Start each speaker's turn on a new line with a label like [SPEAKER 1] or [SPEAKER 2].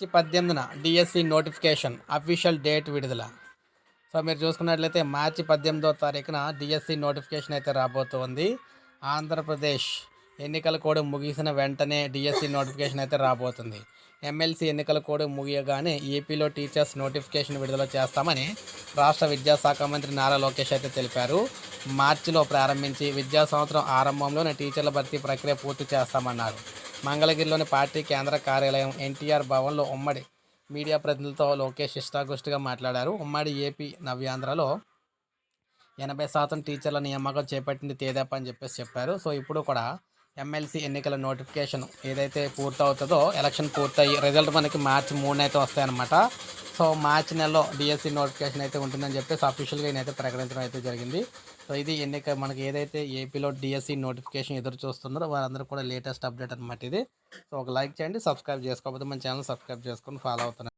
[SPEAKER 1] మార్చి పద్దెనిమిదిన DSC notification official date విడుదల. So మీరు చూసుకున్నట్లయితే మార్చి పద్దెనిమిదో తారీఖున డిఎస్సి నోటిఫికేషన్ అయితే రాబోతోంది. ఆంధ్రప్రదేశ్ ఎన్నికల కోడ్ ముగిసిన వెంటనే డిఎస్సి నోటిఫికేషన్ అయితే రాబోతుంది. ఎమ్మెల్సీ ఎన్నికల కోడ్ ముగియగానే ఏపీలో టీచర్స్ నోటిఫికేషన్ విడుదల చేస్తామని రాష్ట్ర విద్యాశాఖ మంత్రి నారా లోకేష్ అయితే తెలిపారు. మార్చిలో ప్రారంభించి విద్యా సంవత్సరం ఆరంభంలోనే టీచర్ల భర్తీ ప్రక్రియ పూర్తి చేస్తామన్నారు. మంగళగిరిలోని పార్టీ కేంద్ర కార్యాలయం ఎన్టీఆర్ భవన్లో ఉమ్మడి మీడియా ప్రతినిధులతో లోకేష్ ఇష్టాగోష్ఠిగా మాట్లాడారు. ఉమ్మడి ఏపీ నవ్యాంధ్రలో ఎనభై శాతం టీచర్ల నియామకం చేపట్టింది తేదాప అని చెప్పేసి చెప్పారు. సో ఇప్పుడు కూడా ఎమ్మెల్సీ ఎన్నికల నోటిఫికేషన్ ఏదైతే పూర్తవుతుందో ఎలక్షన్ పూర్తయి రిజల్ట్ మనకి మార్చి మూడునైతే వస్తాయన్నమాట. సో మార్చి నెలలో డిఎస్సి నోటిఫికేషన్ అయితే ఉంటుందని చెప్పేసి అఫీషియల్గా అయితే ప్రకటించడం అయితే జరిగింది. సో ఇది ఎన్నిక మనకి ఏదైతే ఏపీలో డిఎస్సి నోటిఫికేషన్ ఎదురు చూస్తున్నారో వారందరూ కూడా లేటెస్ట్ అప్డేట్ అనమాట ఇది. సో ఒక లైక్ చేయండి సబ్స్క్రైబ్ చేసుకోకపోతే మన ఛానల్ సబ్స్క్రైబ్ చేసుకొని ఫాలో అవుతున్నాను